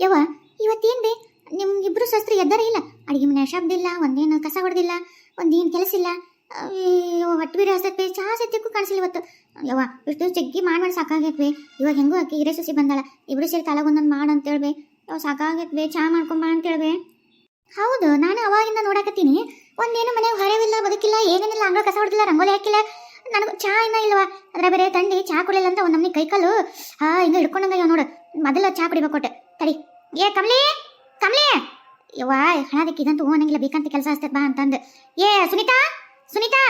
ಯವ್ವ ಇವತ್ತೇನು ಬೇ ನಿಮ್ಗಿಬ್ರು ಸಸ್ತ್ರಿ ಎದ್ದಾರ ಇಲ್ಲ? ಅಡುಗೆ ಮನೆ ಶಬ್ದಿಲ್ಲ, ಒಂದೇನು ಕಸ ಹೊಡೆದಿಲ್ಲ, ಒಂದೇನು ಕೆಲಸ ಇಲ್ಲ. ಹೊಟ್ಟು ಬೀರ ಹಸತ್ತೆ ಚಹಾ ಸತ್ಯಕ್ಕೂ ಕಾಣಿಸಿಲ್ಲ ಇವತ್ತು. ಯವ್ವ, ಇಷ್ಟು ಜಗ್ಗಿ ಮಾಡಿ ಮಾಡಿ ಸಾಕಾಗೈತೆ ಇವಾಗ ಹೆಂಗೂ ಅಕ್ಕಿ ಹಿರೇ ಸಸಿ ಬಂದಾಳ. ಇಬ್ರು ಸೇರಿ ತಳಗೊಂದೊಂದು ಮಾಡು ಅಂತ ಹೇಳ್ಬೇ ಯಾವ ಸಾಕಾಗೈತೆ ಬೇ ಚಹಾ ಮಾಡ್ಕೊಂಬಾ ಅಂತ ಹೇಳ್ಬೇ ಹೌದು, ನಾನು ಅವಾಗಿಂದ ನೋಡಕತ್ತೀನಿ. ಒಂದೇನು ಮನೆಗೆ ಹೊರವಿಲ್ಲ, ಬದುಕಿಲ್ಲ, ಏನೇನಿಲ್ಲ ಅಂಗಳ ಕಸ ಹೊಡೆದಿಲ್ಲ, ರಂಗೋಲಿ ಹಾಕಿಲ್ಲ. ನನಗೆ ಚಹಾ ಇನ್ನ ಇಲ್ವಾ? ಅದ್ರ ಬೇರೆ ತಂಡಿ ಚಹಾ ಕುಡಿಯಲ್ಲ ಅಂತ ಒಂದು ನಮ್ಗೆ ಕೈಕಾಲು ಹಾ, ಇನ್ನು ಹಿಡ್ಕೊಂಡಂಗ ನೋಡು. ಮೊದಲ ಚಹಾ ಕುಡಿಬೇಕು ಕೊಟ್ಟೆ ಏ ಕಮಲಿ ಕಮಲಿ. ಯವ್ವ ಹಣದಕ್ಕೆ ಇದಂತೂ ಅನ್ನಂಗಿಲ್ಲ ಬೇಕಂತ ಕೆಲಸ ಹಸ್ತದ ಬಾ ಅಂತಂದು. ಏ ಸುನೀತಾ ಸುನೀತಾ.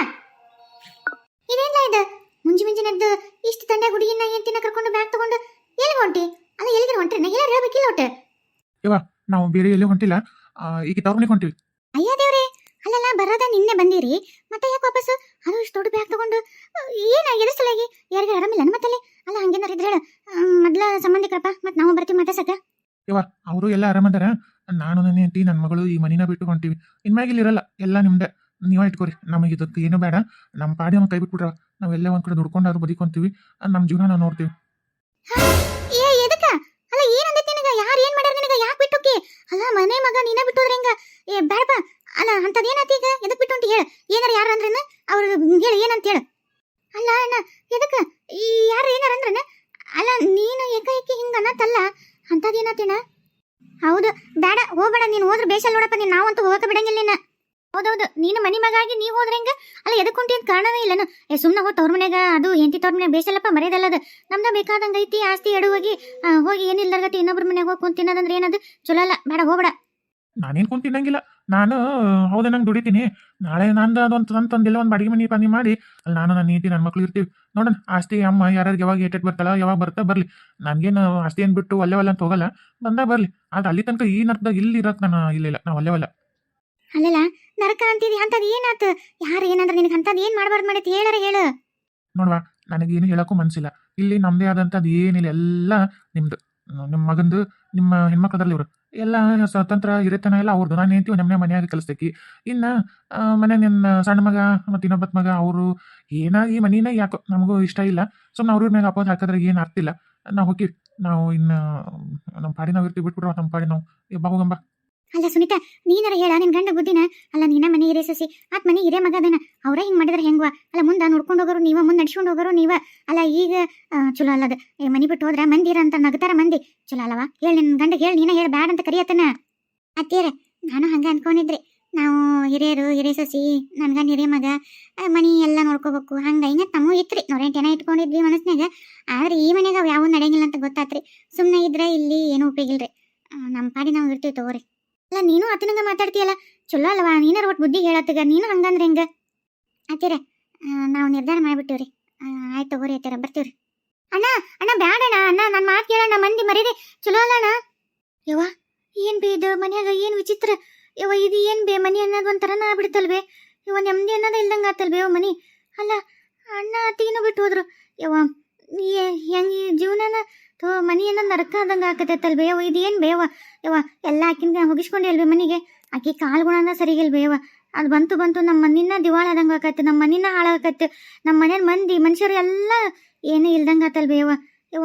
ಇದೇನ್ಲ ಇದು? ಮುಂಜಿ ಮುಂಜಿನದ್ದು ಇಷ್ಟು ತಂಡ ಹುಡುಗಿನ ಏನ್ ತಿನ್ನ ಕರ್ಕೊಂಡು ಬ್ಯಾಗ್ ತಗೊಂಡು ಎಲ್ಲಿ ಹೊಂಟಿ? ಅಲ್ಲ ಎಲ್ಲಿಗೆ ಹೊಂಟ್ರಿ ನಾ ಎಲ್ಲಾರು ಹೇಳ್ಬೇಕಿಲ್ಲ ಒಟ್ಟು ನಾವು ಬೇರೆ ಎಲ್ಲೂ ಹೊಂಟಿಲ್ಲ. ಈಗ ತವ್ರ ಮನೆಗೆ ಹೊಂಟಿವಿ. ಅಯ್ಯ ದೇವ್ರಿ ಅಲ್ಲಲ್ಲ ಬರೋದ ನಿನ್ನೆ ಬಂದಿರಿ. ಮತ್ತೆ ಯಾಕೆ ವಾಪಸ್ ಅದು ಇಷ್ಟು ದೊಡ್ಡ ಬ್ಯಾಗ್ ತಗೊಂಡು. ಏನ ಎದ್ರ ಸಲಗಿ ಯಾರಿಗೆ ಆರಾಮಿಲ್ಲ ಮತ್ತಲ್ಲಿ? ಅಲ್ಲ ಹಂಗೇನಾರ ಇದ್ರೆ ಹೇಳು. ಮೊದ್ಲ ಸಂಬಂಧಿಕರಪ್ಪ ಮತ್ತೆ ನಾವು ಬರ್ತೀವಿ ಮಾತಾಡ್ಸಕ ಅವರು ಎಲ್ಲ ಆರಾಮದಾರ ನಾನು, ನನ್ನ ಹೆಂಡತಿ ನನ್ನ ಮಗಳು ಈ ಮನಿನ ಬಿಟ್ಟು ಹೊಂಟಿವಿ. ಇನ್ಮ್ಯಾಗ ಇಲ್ಲಿ ಇರಲ್ಲ, ಎಲ್ಲ ನಿಮ್ದೆ. ನೀವೇ ಇಟ್ಕೋರಿ. ನಮಗೆ ಇದಕ್ಕೆ ಏನು ಬೇಡ. ನಮ್ಮ ಪಾಡಿ ನಮ್ಮ ಕೈ ಬಿಟ್ಬಿಟ್ರ ನಾವೆಲ್ಲ ಒಂದ್ ಕಡೆ ದುಡ್ಕೊಂಡಾದ್ರು ಬದುಕೊಂತೀವಿ. ನಮ್ಮ ಜೀವನ ನಾವು ನೋಡ್ತೀವಿ. ಅಲ್ಲ ಏನ್ ಅಂದೈತಿ ನಿನಗ? ಯಾರು ಏನ್ ಮಾಡ್ಯಾರ ನಿನಗ? ಯಾಕೆ ಬಿಟ್ಟೋಕಿ? ಅಲ್ಲ, ಮನೆ ಮಗ ನೀನ ಬಿಟ್ಟೋದ್ರ ಹೆಂಗ? ಏ, ಬೇಡಪ್ಪ. ಅಲ್ಲ, ಅಂತದ್ ಏನಾತಿ ಈಗ? ಎದಕ್ ಬಿಟ್ಟು ಅಂತ ಹೇಳ. ಏನಾರ ಯಾರು ಅಂದ್ರೇನ? ಅವ್ರು ಹೇಳು, ಏನಂತ ಹೇಳು. ಅಲ್ಲ, ಅಣ್ಣ, ಎದಕ್ಕ? ಈ ಯಾರು ಏನಾರ ಅಂದ್ರನ? ಅಲ್ಲ, ನೀನು ಏಕಾಏಕಿ ಹಿಂಗ ಅನ್ನತ್ತಲ್ಲ? ಅಂತದ್ ಏನಾತಿನ ಹೌದು. ಬೇಡ ಹೋಗ್ಬೇಡ. ನೀನು ಹೋದ್ರೆ ಬೇಸಲ್ ನೋಡಪ್ಪ. ನೀನು ನಾವಂತೂ ಹೋಗಕ್ಕೆ ಬಿಡಂಗಿಲ್ಲ ನಿನ್ನ. ಹೌದೌದು. ನೀನು ಮನಿ ಮಗ ಆಗಿ ನೀವು ಹೋದ್ರೆ ಹೆಂಗ? ಅಲ್ಲ ಎದಕ್ಕೆ ಹೊಂಟಿ ಅಂತ ಕಾರಣವೇ ಇಲ್ಲನು. ಏ ಸುಮ್ಮನೆ ಹೋಗಿ ತವ್ರ ಮನೆಗ ಅದು ಹೆಂಡತಿ ತವ್ರ ಮನೆಗೆ ಬೇಸಲ್ಲಪ್ಪ ಮರ್ಯಾದಲ್ಲದ ನಮ್ದ ಬೇಕಾದಂಗ ಐತಿ ಆಸ್ತಿ ಎಡುವಾಗಿ ಆ, ಹೋಗಿ ಇನ್ನೊಬ್ರ ಮನೆಗೆ ಹೋಗಿ ಕುಂತಿನದಂದ್ರೆ ಏನದು? ಚಲೋ ಅಲ್ಲ. ಬೇಡ ಹೋಗ್ಬೇಡ. ನಾನೇನ್ ಕುಂತಿನಂಗಿಲ್ಲ ನಾನು ಹೌದೇ ನಂಗೆ ದುಡಿತೀನಿ. ನಾಳೆ ನಂದು ಅದೊಂದು ತಂದು ತಂದಿಲ್ಲ ಒಂದು ಬಾಡಿಗೆ ಮನೆ ಪನಿ ಮಾಡಿ ಅಲ್ಲಿ ನಾನು ನನ್ನ ನೀತಿ ನನ್ನ ಮಕ್ಳು ಇರ್ತೀವಿ. ನೋಡೋಣ ಆಸ್ತಿ ಅಮ್ಮ ಯಾರ್ಯಾರು ಯಾವಾಗ ಏಟೆಟ್ ಬರ್ತಾಳ ಯಾವಾಗ ಬರ್ತಾ ಬರಲಿ. ನನಗೇನು ಆಸ್ತಿ ಏನು ಬಿಟ್ಟು ಒಲ್ಲೆ ಒಲ್ಲ ಅಂತ ಹೋಗಲ್ಲ ಬಂದ ಬರಲಿ. ಆದ್ರೆ ಅಲ್ಲಿ ತನಕ ಈ ನರ್ಕದಾಗ ಇಲ್ಲಿ ಇರಕ್ಕೆ ನಾನು ಇಲ್ಲ ನಾವು ಒಲ್ಲೆ ಒಲ್ಲ. ಅಲ್ಲಲ್ಲ ನರಕ ಅಂತಿದಿ ಅಂತದ್ ಏನಾತ? ಯಾರು ಏನಂದ್ರೆ ನಿನಗೆ ಅಂತದ್ ಏನು ಮಾಡಬಾರ್ದು ಮಾಡೈತಿ ಹೇಳಾರ ಹೇಳು. ನೋಡ್ವಾ ನನಗೇನು ಹೇಳೋಕ್ಕೂ ಮನಸ್ಸಿಲ್ಲ ಇಲ್ಲಿ ನಮ್ಮದೇ ಆದಂಥದ್ದು ಏನಿಲ್ಲ ಎಲ್ಲ ನಿಮ್ಮದು ನಿಮ್ಮ ಮಗಂದು ನಿಮ್ಮ ಹೆಣ್ಮಕ್ಳದ್ರಲ್ಲಿ ಇವರು. ಎಲ್ಲ ಸ್ವತಂತ್ರ ಇರತನ ಎಲ್ಲ ಅವ್ರದ್ದು ನಾನು ಹೇಳ್ತೀವಿ ನಮ್ಮನೆ ಮನೆಯಾಗ ಕಲಿಸ್ತೈತಿ ಇನ್ನು ಮನೆ ನಿನ್ನ ಸಣ್ಣ ಮಗ ಮತ್ತು ಇನ್ನೊಬ್ಬತ್ ಮಗ ಅವರು ಏನಾಗಿ ಮನಿನ ಯಾಕೋ ನಮಗೂ ಇಷ್ಟ ಇಲ್ಲ. ಸುಮ್ಮನೆ ಅವ್ರ ಮ್ಯಾಗ ಅಪೋಸ್ ಹಾಕಿದ್ರೆ ಏನು ಆಗ್ತಿಲ್ಲ ನಾವು ಹೋಗಿ, ನಾವು ಇನ್ನು ನಮ್ಮ ಪಾಡಿ ನಾವು ಇರ್ತೀವಿ ಬಿಟ್ಬಿಟ್ರೆ ನಮ್ಮ ಪಾಡಿ ನಾವು ಬಾ. ಅಲ್ಲ ಸುನೀತಾ, ನೀನಾರ ಹೇಳ, ನಿನ್ ಗಂಡ ಬುದ್ಧಿನ? ಅಲ್ಲ, ನೀನ ಮನೆ ಹಿರೇ ಸಸಿ, ಆತ್ ಮನೆ ಹಿರೇ ಮಗ ಅದನ. ಅವ್ರ ಹಿಂಗ್ ಮಾಡಿದ್ರೆ ಹೆಂಗ್ವ? ಅಲ್ಲ, ಮುಂದ ನೋಡ್ಕೊಂಡು ಹೋಗೋರು ನೀವ, ಮುಂದೆ ನಡ್ಸ್ಕೊಂಡು ಹೋಗೋರು ನೀವ. ಅಲ್ಲ, ಈಗ ಚಲೋ ಅಲ್ಲದ. ಮನಿ ಬಿಟ್ಟು ಹೋದ್ರ ಮಂದಿರ ಅಂತ ನಗತಾರ ಮಂದಿ. ಚಲೋ ಅಲ್ಲವಾ? ಹೇಳಿ ನಿನ್ ಗಂಡ, ಹೇಳಿ ನೀನ, ಹೇಳಿ ಬ್ಯಾಡ ಅಂತ ಕರಿಯತ್ತನ. ಅತ್ತೇರ ನಾನು ಹಂಗ ಅನ್ಕೊಂಡಿದ್ರಿ. ನಾವು ಹಿರಿಯರು ಹಿರೇ ಸಸಿ, ನನ್ ಗಂಡ ಹಿರೇ ಮಗ. ಮನಿ ಎಲ್ಲ ನೋಡ್ಕೋಬೇಕು. ಹಂಗ ಹಿಂಗ ತಮ್ಮ ಇತ್ರಿ. ನೂರೆಂಟು ಏನ ಇಟ್ಕೊಂಡಿದ್ವಿ ಮನಸ್ನ್ಯಾಗ. ಆದ್ರೆ ಈ ಮನೆಗ ಅವ್ ಯಾವ ನಡೆಯಂಗಿಲ್ಲ ಅಂತ ಗೊತ್ತಾತ್ರಿ. ಸುಮ್ಮನೆ ಇದ್ರೆ ಇಲ್ಲಿ ಏನು ಉಪಯೋಗಿಲ್ರಿ. ನಮ್ಮ ಪಾಡಿ ನಾವು ಇರ್ತೀವಿ ತಗೋರಿ. ಅಲ್ಲ, ನೀನು ಆತನಂಗ ಮಾತಾಡ್ತೀಯಲ್ಲ? ಚಲೋ ಅಲ್ವಾ? ನೀನಾರ ಒಟ್ಟು ಬುದ್ಧಿ ಹೇಳತ್ತಗ, ನೀನು ಹಂಗಂದ್ರೆ ಹೆಂಗ? ಆತೀರ ನಾವು ನಿರ್ಧಾರ ಮಾಡ್ಬಿಟ್ಟಿವ್ರಿ. ಆಯ್ತು ತಗೋರಿ ಆತೀರ ಬರ್ತೀವ್ರಿ. ಅಣ್ಣ ಅಣ್ಣ ಬ್ಯಾಡಣ್ಣ ಅಣ್ಣ ನನ್ನ ಮಾತು ಕೇಳಣ್ಣ, ಮಂದಿ ಮರೀರಿ ಚಲೋ ಅಲ್ಲ ಅಣ್ಣ? ಯವ್ವ, ಏನ್ ಬೇ ಇದು? ಮನ್ಯಾಗ ಏನ್ ವಿಚಿತ್ರ? ಯವ್ವ, ಇದು ಏನ್ ಬೇ? ಮನಿ ಅನ್ನೋದು ಒಂಥರನ ಆಗ್ಬಿಡ್ತಲ್ವೇ? ಯವ್ವ, ನೆಮ್ಮದಿ ಅನ್ನೋದು ಇಲ್ದಂಗ ಆತಲ್ವೇ ಯವ್ವ ಮನಿ? ಅಲ್ಲ, ಅಣ್ಣ ಅತ್ತಿಗಿನೂ ಬಿಟ್ಟು ಹೋದ್ರು. ಯವ್ವ ಹೆಂಗ್ ಜೀವನನ ಥೋ ಮನಿ ಏನೋ ನರಕ ಆದಂಗೆ ಆಕತೈತಲ್ ಬೇವ, ಇದು ಏನು ಬೇವ? ಯವ ಎಲ್ಲ ಆಕಿನ ಹೋಗಿಸ್ಕೊಂಡೆ ಅಲ್ವೇ ಮನೆಗೆ? ಆಕಿ ಕಾಲು ಗುಣನ ಸರಿಗಿಲ್ ಬೇವ. ಅದು ಬಂತು ಬಂತು ನಮ್ಮ ಮನಿನ ದಿವಾಳ ಆದಂಗೆ ಆಕತ್ತೆ ನಮ್ಮ ಮನಿನ ಹಾಳಾಗತ್ತೆ ನಮ್ಮ ಮನೆಯ ಮಂದಿ, ಮನುಷ್ಯರು ಎಲ್ಲ ಏನೂ ಇಲ್ದಂಗೆ ಆತಲ್ ಬೇವ. ಯವ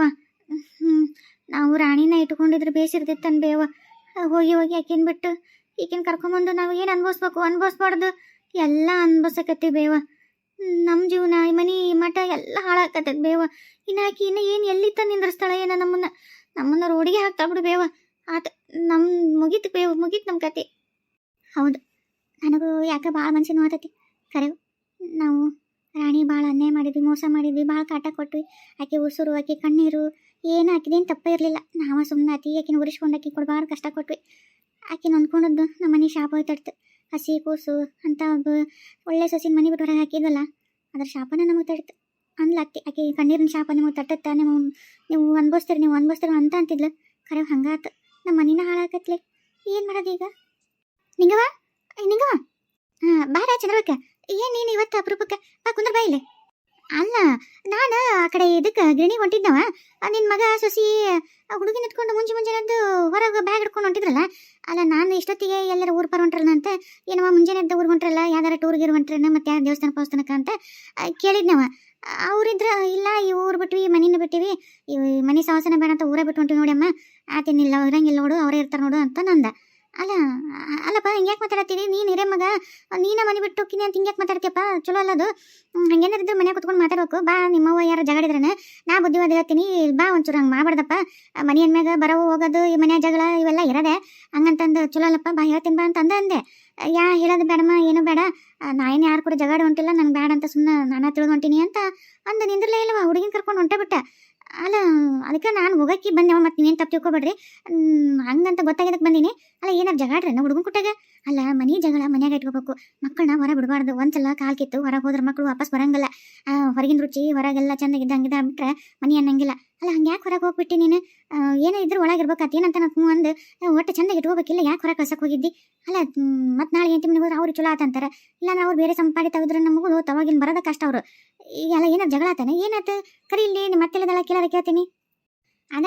ನಾವು ರಾಣಿನ ಇಟ್ಕೊಂಡಿದ್ರೆ ಬೇಸಿರ್ತಿತ್ತನ್ ಬೇವ. ಹೋಗಿ ಹೋಗಿ ಆಕಿನ ಬಿಟ್ಟು ಈಕಿನ ಕರ್ಕೊಂಬಂದು ನಾವು ಏನು ಅನ್ಭವಿಸ್ಬೇಕು? ಅನ್ಭವಿಸ್ಬಾರ್ದು? ಎಲ್ಲ ಅನ್ಭವಿಸಕತ್ತಿ ಬೇವ. ನಮ್ಮ ಜೀವನ ಮನೆ ಮಠ ಎಲ್ಲ ಹಾಳಾಕತ್ತೈತೆ ಬೇವ. ಇನ್ನು ಆಕಿ ಇನ್ನು ಏನು ಎಲ್ಲಿತ್ತ ನಿಂದ್ರಸ್ತಾಳ ಏನ ನಮ್ಮನ್ನ. ನಮ್ಮನ್ನ ರೋಡಿಗೆ ಹಾಕ್ತಾ ಬಿಡು ಬೇವ. ಆತ ನಮ್ಮ ಮುಗೀತು ಬೇವ, ಮುಗೀತು ನಮ್ಮ ಕತೆ. ಹೌದು. ನನಗೂ ಯಾಕೆ ಭಾಳ ಮನ್ಸಿನ ಆತತಿ. ಕರೆ, ನಾವು ರಾಣಿ ಭಾಳ ಅನ್ಯಾಯ ಮಾಡಿದ್ವಿ, ಮೋಸ ಮಾಡಿದ್ವಿ ಭಾಳ ಕಾಟ ಕೊಟ್ವಿ. ಆಕೆ ಉಸುರು, ಆಕೆ ಕಣ್ಣೀರು, ಏನು ಆಕಿದೇನು ತಪ್ಪ ಇರಲಿಲ್ಲ. ನಾವ ಸುಮ್ಮನೆ ಆತಿ ಆಕಿನ ಉರಿಸ್ಕೊಂಡು ಆಕೆ ಕೊಡ್ಬಾರ್ದು ಕಷ್ಟ ಕೊಟ್ವಿ. ಆಕೆ ನೊಂದ್ಕೊಂಡದ್ದು ನಮ್ಮ ಮನೆ ಶಾಪ ಹೋಯ್ತಡ್ತು. ಹಸಿ ಕೂಸು ಅಂತ ಒಳ್ಳೆ ಸೊಸಿನ ಮನೆ ಬಿಟ್ಟು ಹೊರಗೆ ಹಾಕಿದ್ವಲ್ಲ ಅದ್ರ ಶಾಪನ ನಮಗೆ ತಡ್ತು ಅಂದ್ಲ ಅತ್ತಿ ಆಕೆ ಕಣ್ಣೀರಿನ ಶಾಪ ನಿಮಗೆ ತಟ್ಟತ್ತ ನೀವು ನೀವು ಅನ್ಭವಿಸ್ತೀರಿ ನೀವು ಅನ್ಭವಿಸ್ತೀರಿ ಅಂತ ಅಂತಿದ್ಲು. ಖರೆ ಹಂಗಾತ. ನಮ್ಮ ಮನಿನ ಹಾಳಾಕತ್ಲೆ ಏನು ಮಾಡೋದು ಈಗ? ನಿಂಗವ ನಿಂಗವಾ ಹಾಂ, ಬಾರ ಚಂದ್ರಕ್ಕ ಏನು ನೀನು ಇವತ್ತು ಅಪರೂಪಕ್ಕೆ? ಬಾ, ಕುಂದ್ರ ಬಾ ಇಲ್ಲಿ. ಅಲ್ಲ, ನಾನು ಆ ಕಡೆ ಇದಕ್ಕೆ ಗಿರಣಿ ಹೊಂಟಿದ್ನವ. ನಿನ್ನ ಮಗ ಸೊಸಿ ಹುಡುಗಿನ ಇಟ್ಕೊಂಡು ಮುಂಜೆ ಮುಂಜಾನೆದ್ದು ಹೊರಗೆ ಬ್ಯಾಗ್ ಹಿಡ್ಕೊಂಡು ಹೊಂಟಿದ್ರಲ್ಲ, ಅಲ್ಲ ನಾನು ಇಷ್ಟೊತ್ತಿಗೆ ಎಲ್ಲರ ಊರು ಪರ ಹೊಂಟ್ರಲ್ಲ ಅಂತ ಏನವ ಮುಂಜಾನೆ ಊರು ಹೊಂಟ್ರಲ್ಲ ಯಾವ್ದಾರ ಟೂರ್ಗೆ ಹೊಂಟ್ರೇನ ಮತ್ತೆ ಯಾವ ದೇವಸ್ಥಾನ ಪವಸ್ಥಾನಕ್ಕೆ ಅಂತ ಕೇಳಿದ್ನವ. ಅವ್ರಿದ್ರ, ಇಲ್ಲ, ಈ ಊರು ಬಿಟ್ವಿ, ಮನಿನ ಬಿಟ್ಟಿವಿ, ಈ ಮನೆ ಸವಾಸನ ಬೇಡ ಅಂತ ಊರೇ ಬಿಟ್ಟು ಹೊಂಟಿವಿ ನೋಡಿ ಅಮ್ಮ ಆತೇನಿಲ್ಲ, ಇರಂಗಿಲ್ಲ ನೋಡು, ಅವರೇ ಇರ್ತಾರೆ ನೋಡು ಅಂತ ನಂದ. ಅಲ್ಲ, ಅಲ್ಲಪ್ಪ, ಹಿಂಗ್ಯಾಕೆ ಮಾತಾಡತ್ತೀರಿ? ನೀನು ಹಿರೇ ಮಗ, ನೀನ ಮನೆ ಬಿಟ್ಟು ಹೋಗ್ತೀನಿ ಅಂತ ಹಿಂಗ್ಯಾಕೆ ಮಾತಾಡ್ತೀಯಪ್ಪ? ಚಲೋ ಅಲ್ಲ ಅದು? ಇದ್ರೆ ಹಂಗೇನಾರಿದ್ರೆ ಮನೆ ಕುತ್ಕೊಂಡು ಮಾತಾಡ್ಬೇಕು. ಬಾ, ನಿಮ್ಮವ್ವ ಯಾರು ಜಗಳಿದ್ರನ ನಾ ಬುದ್ಧಿವಾದ ಹೇಳ್ತೀನಿ. ಬಾ ಒಂಚೂರು ಹಂಗೆ ಮಾಡ್ಬಾರ್ದಪ್ಪ. ಮನೆ ಮ್ಯಾಗ ಬರೋ ಹೋಗೋದು, ಈ ಮನೆ ಜಗಳ ಇವೆಲ್ಲ ಇರದೆ. ಹಂಗಂತಂದು ಚಲೋ ಅಲ್ಲಪ್ಪ, ಬಾ ಹೇಳ್ತೀನಿ ಬಾ ಅಂತ ಅಂದ ಅಂದೆ. ಯಾ, ಹೇಳೋದು ಬೇಡಮ್ಮ, ಏನು ಬೇಡ. ನಾ ಏನು ಯಾರು ಕೂಡ ಜಗಳ ಹೊಂಟಿಲ್ಲ, ನಂಗೆ ಬೇಡ ಅಂತ ಸುಮ್ಮನೆ ನಾನು ತಿಳಿದು ಹೊಂಟೀನಿ ಅಂತ ಅಂದ. ನಿಂದಿರ್ಲೇ ಇಲ್ಲವಾ, ಹುಡುಗಿನ ಕರ್ಕೊಂಡು ಹೊಂಟೇ ಬಿಟ್ಟ. ಅಲ್ಲ, ಅದಕ್ಕೆ ನಾನು ಹೋಗಕ್ಕೆ ಬಂದೆವ ಮತ್ತೆ ನೀವೇನು ತಪ್ಪು ತಿಳ್ಕೊಬೇಡ್ರಿ. ಹಂಗಂತ ಗೊತ್ತಾಗಿದ್ದಕ್ಕೆ ಬಂದೀನಿ. ಅಲ್ಲ, ಏನಾರು ಜಗಾಡ್ರಿ ಹುಡುಗನ ಕೊಟ್ಟಾಗ? ಅಲ್ಲ, ಮನೆ ಜಗಳ ಮನ್ಯಾಗ ಇಟ್ಕೋಬೇಕು. ಮಕ್ಕಳನ್ನ ಹೊರ ಬಿಡಬಾರ್ದು. ಒಂದ್ಸಲ ಕಾಲು ಕಿತ್ತು, ಹೊರಗೆ ಹೋದ್ರೆ ಮಕ್ಕಳು ವಾಪಸ್ ಬರಂಗಿಲ್ಲ. ಹೊರಗಿನ ರುಚಿ, ಹೊರಗೆಲ್ಲ ಚಂದಾಗಿದ್ದ ಹಂಗಿದ ಬಿಟ್ರೆ ಮನೆ ಅನ್ನಂಗಿಲ್ಲ. ಅಲ್ಲ, ಹಂಗೆ ಯಾಕೆ ಹೊರಗೆ ಹೋಗ್ಬಿಟ್ಟು ನೀನು? ಏನೇ ಇದ್ರೂ ಒಳಗಿರ್ಬೇಕಾತ್, ಏನಂತ ನಾನು ಅಂದು. ಒಟ್ಟು ಚಂದಾಗಿ ಇಟ್ಕೋಬೇಕಿಲ್ಲ, ಯಾಕೆ ಹೊರಗೆ ಕಳ್ಸಕ್ಕೆ ಹೋಗಿದ್ದಿ? ಅಲ್ಲ ಮತ್ತೆ ನಾಳೆ ಎಂಟು ಮನೆಗೆ ಹೋದ್ರೆ ಅವ್ರು ಚಲೋ ಆತಂತಾರೆ ಇಲ್ಲಾಂದ್ರೆ ಅವ್ರು ಬೇರೆ ಸಂಪಾಡಿ ತೆಗೆದ್ರೆ ನಮಗೂ ತವಾಗಿನ ಬರೋದ ಕಷ್ಟ ಅವರು. ಈಗೆಲ್ಲ ಏನಾರು ಜಗಳ ಆತಾನೆ? ಏನಾಯ್ತು ಕರಿ ಇಲ್ಲಿ ನಿಮ್ಮ ಮತ್ತೆಲ್ಲದಲ್ಲ ಕೇಳಾರ ಕೇಳ್ತೀನಿ. ಅದ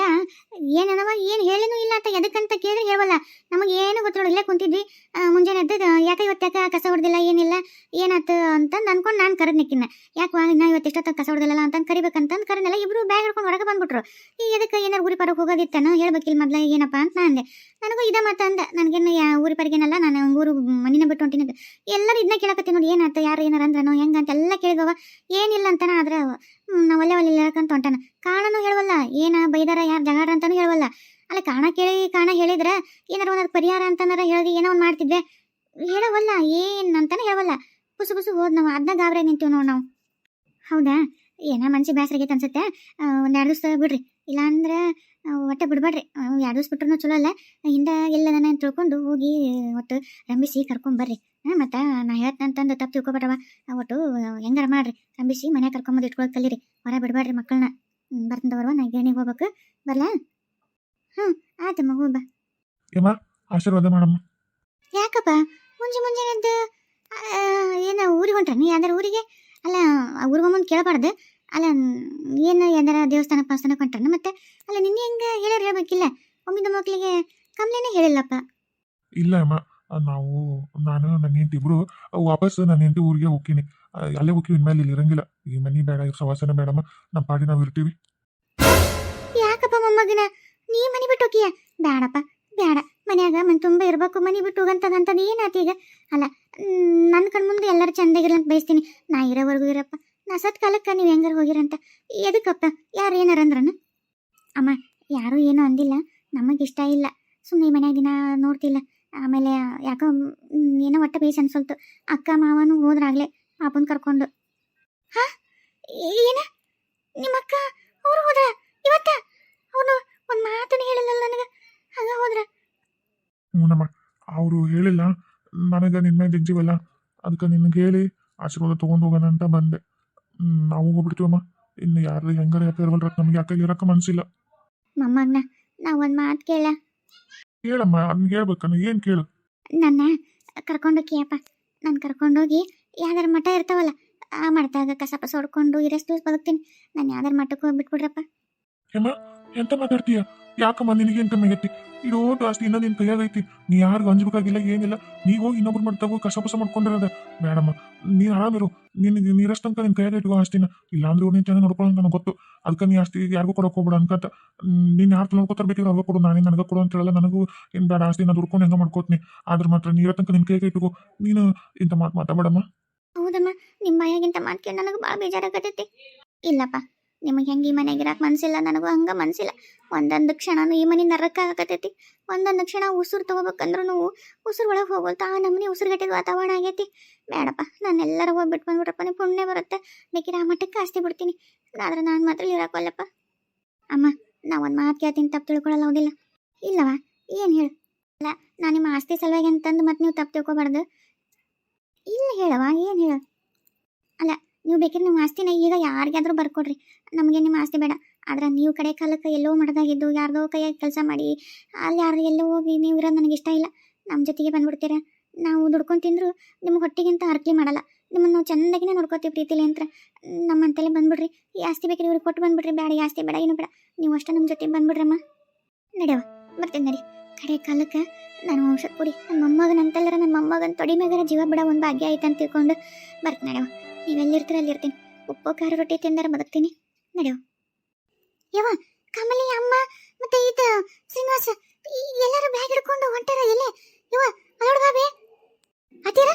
ಏನನವ ಏನು ಹೇಳಿನೂ ಇಲ್ಲ ಅಂತ ಎದಕ್ಕಂತ ಕೇಳಿದ್ರೆ ಹೇಳವಲ್ಲ. ಏನು ಗೊತ್ತಿರೋದು ಇಲ್ಲೇ ಕುಂತಿದ್ವಿ. ಮುಂಜಾನೆ ಎದ್ದು ಯಾಕೆ ಇವತ್ತು ಯಾಕೆ ಕಸ ಹೊಡೆದಿಲ್ಲ ಏನಿಲ್ಲ ಏನಾಯ್ತು ಅಂತಂದು ಅನ್ಕೊಂಡು ನಾನು ಕರೆದ್ ನಿಕ್ಕಿನ ಯಾಕೆ ನಾ ಇವತ್ತು ಇಷ್ಟೊತ್ತ ಕಸ ಹೊಡೆದಿಲ್ಲ ಅಂತಂದು ಕರಿಬೇಕಂತಂದು ಕರೆನೆಲ್ಲ ಇಬ್ರು ಬ್ಯಾಗ್ ಹಿಡ್ಕೊಂಡು ಹೊರಗೆ ಬಂದ್ಬಿಟ್ರು. ಈ ಎದಕ್ಕೆ ಏನಾರು ಊರಿ ಪರಕ್ಕೆ ಹೋಗೋದಿತ್ತನ ಹೇಳ್ಬೇಕಿಲ್ಲ ಮೊದಲ ಏನಪ್ಪ ಅಂತ ನಾನು ಅಂದೆ. ನನಗೂ ಇದ ಮಾತ ಅಂದ ನನಗೇನು ಯಾ ಊರಿ ಪರಿಗೇನಲ್ಲ ನಾನು ಊರು ಮಣ್ಣಿನ ಬಿಟ್ಟು ಹೊಂಟಿನ ಎಲ್ಲರೂ ಇದನ್ನ ಕೇಳಕತ್ತಿ ನೋಡಿ ಏನಾಯ್ತು ಯಾರು ಏನಾರ ಅಂದ್ರನೋ ಅಂತ ಎಲ್ಲ ಕೇಳಿದವ. ಏನಿಲ್ಲ ಅಂತಾನ ಆದ್ರೆ ಹ್ಮ್, ನಾ ಒಲ್ಲೆ ಒಲ್ಲೆ ಹೇಳಕಂತ ಹೊಂಟಾನ. ಕಾರಣನೂ ಹೇಳವಲ್ಲ ಏನ ಬೈದಾರ ಯಾರು ಜಗಾಡ್ರ ಅಂತಾನು ಹೇಳವಲ್ಲ. ಅಲ್ಲ, ಕಾಣ ಕೇಳಿ, ಕಾಣ ಹೇಳಿದ್ರೆ ಏನಾರ ಒಂದು ಪರಿಹಾರ ಅಂತಂದ್ರೆ ಹೇಳಿ, ಏನೋ ಒಂದು ಮಾಡ್ತಿದ್ದೆ ಹೇಳವಲ್ಲ, ಏನ್ ಅಂತಾನೆ ಹೇಳವಲ್ಲ. ಪುಸು ಪುಸು ಹೋದ್ ನಾವು ಅದನ್ನ ಗಾಬರಿ ನಿಂತೀವಿ ನೋಡಿ ನಾವು. ಹೌದಾ? ಏನ ಮನ್ಸಿ ಬೇಸರ ಆಗೈತೆ ಅನ್ಸುತ್ತೆ. ಒಂದು ಎರಡು ದಿವಸ ಬಿಡ್ರಿ. ಇಲ್ಲಾಂದ್ರೆ ಒಟ್ಟೆ ಬಿಡ್ಬೇಡ್ರಿ ಎರಡು ದಿವಸ ಬಿಟ್ರು ಚಲೋ ಅಲ್ಲ. ಹಿಂದೆ ಎಲ್ಲ ನಾನು ತಿಳ್ಕೊಂಡು ಹೋಗಿ, ಒಟ್ಟು ರಂಬಿಸಿ ಕರ್ಕೊಂಡ್ ಬರ್ರಿ. ಮತ್ತು ನಾ ಹೇಳ್ತಂತಂದು ತಪ್ಪು ತಿಳ್ಕೊಬೇಡವ? ಒಟ್ಟು ಹೆಂಗಾರ ಮಾಡ್ರಿ. ರಂಬಿಸಿ ಮನೆ ಕರ್ಕೊಂಬಂದು ಇಟ್ಕೊಳಕ್ ಕಲೀರಿ. ಹೊರ ಬಿಡಬೇಡ್ರಿ ಮಕ್ಕಳನ್ನ ಬರ್ತಂದವ್ರವ ನಾ ಗಿರಣಿಗೆ ಹೋಗ್ಬೇಕು. ಬರ್ಲಾ? ಹ್ಞೂ ಆತಮ್ಮ ಹೋಗ ಯಮ್ಮ ಆಶೀರ್ವಾದ ಮಾಡಮ್ಮ. ಯಾಕಪ್ಪ? ಮುಂಜೆ ಮುಂಜಾನೆ ಎದ್ದು ಏನು ಊರಿಗೆ ಹೊಂಟ್ರ ನೀ? ಯಾವ್ದಾರ ಊರಿಗೆ? ಅಲ್ಲ ಊರಿಗೆ ಮುಂದೆ ಕೇಳಬಾರ್ದು. ಅಲ್ಲ ಏನು ಯಾವ್ದಾರ ದೇವಸ್ಥಾನ ಪಾಸ್ಥಾನ ಹೊಂಟ್ರನ ಮತ್ತೆ? ಅಲ್ಲ ನಿನ್ನೆ ಹೆಂಗೆ ಹೇಳ್ಯಾರ ಹೇಳ್ಬೇಕಿಲ್ಲ? ಒಮ್ಮಿದ ಮಕ್ಕಳಿಗೆ ಕಮ್ಲೇನೆ ಹೇಳಿಲ್ಲಪ್ಪ. ಇಲ್ಲ ಅಮ್ಮ ನಾವು ನಾನು ನನ್ನ ಹೆಂಡತಿ ಇಬ್ರು ವಾಪಸ್ ನನ್ನ ಹೆಂಡತಿ ಊರಿಗೆ ಹೋಗ್ತೀನಿ. ಅಲ್ಲೇ ಹೋಗ್ತೀವಿ ಇನ್ಮೇಲೆ ಇಲ್ಲಿ ಇರಂಗಿಲ್ಲ. ಈ ಮನೆ ಬೇಡ ಸವಾಸನ ಬೇಡಮ್ಮ. ನಮ್ಮ ಪಾಡಿ ನಾವು ಇರ್ತೀವಿ. ಯಾಕಪ್ಪ ಮೊಮ್ಮಗನ? ನೀ ಮನೆ ಬಿಟ್ಟು ಹೋಗಿಯ? ಬೇಡಪ್ಪ ಬೇಡ ಮನ್ಯಾಗ ಮನೆ ತುಂಬ ಇರಬೇಕು, ಮನೆ ಬಿಟ್ಟು ಹೋಗಂತದಂತದ ಏನಾಯ್ತು ಈಗ? ಅಲ್ಲ ನನ್ನ ಕಣ್ಮುಂದೆ ಎಲ್ಲರೂ ಚಂದಾಗಿರ್ಲಿ ಅಂತ ಬಯಸ್ತೀನಿ. ನಾ ಇರೋವರೆಗೂ ಇರಪ್ಪ. ನಾ ಸತ್ ಕಾಲಕ್ಕೆ ನೀವು ಹೆಂಗಾರ ಹೋಗಿರಂತ. ಎದಕ್ಕಪ್ಪ? ಯಾರು ಏನಾರ ಅಂದ್ರನ? ಅಮ್ಮ, ಯಾರೂ ಏನೂ ಅಂದಿಲ್ಲ. ನಮಗೆ ಇಷ್ಟ ಇಲ್ಲ. ಸುಮ್ಮನೆ ಮನ್ಯಾಗ ದಿನ ನೋಡ್ತಿಲ್ಲ. ಆಮೇಲೆ ಯಾಕೋ ಏನೋ ಒಟ್ಟ ಬೇಸ್ ಅನ್ಸಲ್ತು. ಅಕ್ಕ ಮಾವನು ಹೋದ್ರಾಗ್ಲೆ ಪಾಪನ್ ಕರ್ಕೊಂಡು. ಹಾ? ಏನ? ನಿಮ್ಮ ಅಕ್ಕ ಅವ್ರು ಹೋದ್ರ? ಒಂದು ಮಾತನ್ನು ಹೇಳಿಲ್ಲ ನನಗೆ? ಹಂಗ ಹೋದ್ರ? ಹ್ಞೂನಮ್ಮ ಅವರು ಹೇಳಿಲ್ಲ. ನನಗೆ ನಿನ್ನ ಮೇಲೆ ಅದಕ್ಕೆ ನಿನಗೆ ಹೇಳಿ ಆಶೀರ್ವಾದ ತೊಗೊಂಡು ಹೋಗೋಣ ಅಂತ ಬಂದೆ. ನಾವು ಹೋಗ್ಬಿಡ್ತೀವಮ್ಮ ಇನ್ನು ಯಾರು ಹೆಂಗಾರ ಯಾಕೆ ಇರವಲ್ರ ನಮ್ಗೆ ಯಾಕೆ ಇರಕ್ಕೆ ಮನಸ್ಸಿಲ್ಲ ಮೊಮ್ಮಗನ ನಾ ಒಂದು ಮಾತು ಕೇಳ. ಹೇಳಮ್ಮ ಅದನ್ನ ಹೇಳ್ಬೇಕನ್ನ ಏನು ಕೇಳು? ನನ್ನ ಕರ್ಕೊಂಡೋಗಿಯಪ್ಪ ನಾನು ಕರ್ಕೊಂಡೋಗಿ ಯಾವ್ದಾರ ಮಠ ಇರ್ತಾವಲ್ಲ ಆ ಮಠದಾಗ ಕಸ ಪಸ ಹೊಡ್ಕೊಂಡು ಇರಷ್ಟು ದಿವಸ ಬದುಕ್ತೀನಿ. ನಾನು ಯಾವ್ದಾರ ಮಠಕ್ಕೆ ಹೋಗ್ಬಿಟ್ಬಿಡ್ರಪ್ಪ. ಹೇಮ ಎಂತ ಮಾತಾಡ್ತೀಯ? ಯಾಕಮ್ಮ ನಿನಗೆ ಎಂತ ಮೇಗೈತಿ ಇರೋ ಇನ್ನೂ ನಿನ್ನ ಕೈಯಾಗೈತಿ. ನೀ ಯಾರಿಗೂ ಅಂಜಬೇಕಾಗಿಲ್ಲ ಏನಿಲ್ಲ. ನೀ ಹೋಗಿ ಇನ್ನೊಬ್ರು ಕಸ ಪಸ ಮಾಡ್ಕೊಂಡಿರೋದ. ಬೇಡಮ್ಮ, ನೀನ್ ಆರಾಮಿರು. ನಿನ್ ನೀರಷ್ಟು ತನಕ ನಿನ್ನ ಕೈಯಾಗ ಇಟ್ಕೋ ಆಸ್ತಿನ. ಇಲ್ಲಾಂದ್ರೆ ನೀನು ಚೆನ್ನಾಗಿ ನೋಡ್ಕೊಳ್ಳೋ ನನಗೆ ಗೊತ್ತು. ಅದಕ್ಕೆ ನೀ ಆಸ್ತಿ ಯಾರಿಗೂ ಕೊಡಕ್ ಹೋಗ್ಬೇಡ ಅನ್ಕಂತ. ನೀನ್ ಯಾರು ನೋಡ್ಕೊತಾರ ಬೇಕಿದ್ರೆ ಅವ್ರಿಗೆ ಕೊಡು. ನಾನೇ ನನಗೆ ಕೊಡು ಅಂತ ಹೇಳಲ್ಲ ನನಗೂ ಏನು ಬೇಡ ಆಸ್ತಿ ನಾನು ದುಡ್ಕೊಂಡು ಹೆಂಗ ಮಾಡ್ಕೋತೀನಿ. ಆದ್ರೆ ಮಾತ್ರ ನೀರ ತನಕ ನಿನ್ನ ಕೈಯಾಗ ಇಟ್ಕೋ. ನೀನು ಇಂಥ ಮಾತು ಮಾತಾಡಬೇಡಮ್ಮ. ಹೌದಮ್ಮ, ನಿಮ್ಮ ಕೇಳಿ ನನಗೆ ಇಲ್ಲಪ್ಪ ನಿಮಗೆ ಹೆಂಗೆ ಈ ಮನೆಗೆ ಇರಕ್ಕೆ ಮನಸ್ಸಿಲ್ಲ ನನಗೂ ಹಂಗೆ ಮನಸ್ಸಿಲ್ಲ ಒಂದೊಂದು ಕ್ಷಣನೂ ಈ ಮನೆ ನರಕ ಆಗತೈತಿ ಒಂದೊಂದು ಕ್ಷಣ ಉಸಿರು ತೊಗೋಬೇಕಂದ್ರೂ ಉಸಿರು ಒಳಗೆ ಹೋಗೋಲ್ತಾ. ಆ ನಮ್ಮನೆ ಉಸಿರುಗಟ್ಟಿದ ವಾತಾವರಣ ಆಗೈತಿ. ಬೇಡಪ್ಪ ನಾನು ಎಲ್ಲರೂ ಹೋಗಿ ಬಿಟ್ಟು ಬಂದ್ಬಿಟ್ರಪ್ಪ ನೀವು ಪುಣ್ಯ ಬರುತ್ತೆ. ಬೇಕಿದ್ರೆ ಆ ಮಟ್ಟಕ್ಕೆ ಆಸ್ತಿ ಬಿಡ್ತೀನಿ. ಆದ್ರೆ ನಾನು ಮಾತ್ರ ಇರೋಕ್ಕಲ್ಲಪ್ಪ ಅಮ್ಮ ನಾ ಒಂದು ಮಾತು ಕೇಳ್ತೀನಿ, ತಪ್ಪು ತಿಳ್ಕೊಳ್ಳಲ್ಲ ಹೌದಿಲ್ಲ ಇಲ್ಲವ? ಏನು ಹೇಳು? ಅಲ್ಲ, ನಾನು ನಿಮ್ಮ ಆಸ್ತಿ ಸಲುವಾಗಿ ಅಂತಂದು ಮತ್ತೆ ನೀವು ತಪ್ಪು ತಿಳ್ಕೊಬಾರ್ದು. ಇಲ್ಲ ಹೇಳವಾ ಏನು ಹೇಳು? ಅಲ್ಲ ನೀವು ಬೇಕಿದ್ರೆ ನಿಮ್ಮ ಆಸ್ತಿನ ಈಗ ಯಾರಿಗಾದರೂ ಬರ್ಕೊಡ್ರಿ. ನಮಗೆ ನಿಮ್ಮ ಆಸ್ತಿ ಬೇಡ. ಆದ್ರೆ ನೀವು ಕಡೆ ಕಾಲಕ್ಕೆ ಎಲ್ಲೋ ಮಾಡ್ದಾಗಿದ್ದು, ಯಾರ್ದೋ ಕೈಯಾಗಿ ಕೆಲಸ ಮಾಡಿ, ಅಲ್ಲಿ ಯಾರು ಎಲ್ಲೋ ಹೋಗಿ ನೀವು ಇರೋದು ನನಗೆ ಇಷ್ಟ ಇಲ್ಲ. ನಮ್ಮ ಜೊತೆಗೆ ಬಂದ್ಬಿಡ್ತೀರ? ನಾವು ದುಡ್ಕೊಂಡು ತಿಂದರೂ ನಿಮ್ಗೆ ಹೊಟ್ಟಿಗಿಂತ ಅರ್ಕೆ ಮಾಡಲ್ಲ. ನಿಮ್ಮನ್ನು ನಾವು ಚೆಂದಾಗಿನೇ ನೋಡ್ಕೋತೀವಿ ಪ್ರೀತಿಲಿ ಅಂತ ನಮ್ಮಂತಲೇ ಬಂದ್ಬಿಡ್ರಿ. ಈ ಆಸ್ತಿ ಬೇಕಿದ್ರೆ ಇವ್ರಿಗೆ ಕೊಟ್ಟು ಬಂದ್ಬಿಡ್ರಿ. ಬೇಡ, ಈ ಆಸ್ತಿ ಬೇಡ, ಏನು ಬೇಡ. ನೀವು ಅಷ್ಟೇ ನಮ್ಮ ಜೊತೆ ಬಂದ್ಬಿಡ್ರಮ್ಮ. ನಡೆಯವ ಬರ್ತೀನಿ ನಡಿ. ಕಡೆ ಕಾಲಕ್ಕೆ ನಾನು ಔಷಧ ಕೊಡಿ. ನನ್ನ ಮೊಮ್ಮಗನಂತೆಲ್ಲರ ನನ್ನ ಮೊಮ್ಮಗನ ತೊಡಿ ಮ್ಯಾಗಾರ ಜೀವ ಬಿಡ ಒಂದು ಭಾಗ್ಯ ಐತೆ ಅಂತ ತಿಳ್ಕೊಂಡು ಬರ್ತೀನಿ ನಡೆಯವ ನೀವೆಲ್ಲಿರ್ತೀರ ಅಲ್ಲಿರ್ತೀನಿ. ಉಪ್ಪು, ಖಾರ ರೊಟ್ಟಿ ತಿಂದಾರ ಬದುಕ್ತೀನಿ. ನಡೆಯೋ. ಯವ ಕಮಲಿ, ಅಮ್ಮ ಮತ್ತೆ ಇದು ಶ್ರೀನಿವಾಸ ಎಲ್ಲರೂ ಬ್ಯಾಗ್ ಹಿಡ್ಕೊಂಡು ಹೊಂಟಾರ ಎಲ್ಲೇ? ಯವ ಅಲ್ಲೋಡ್ ಬಾಬೆ. ಅತೀರ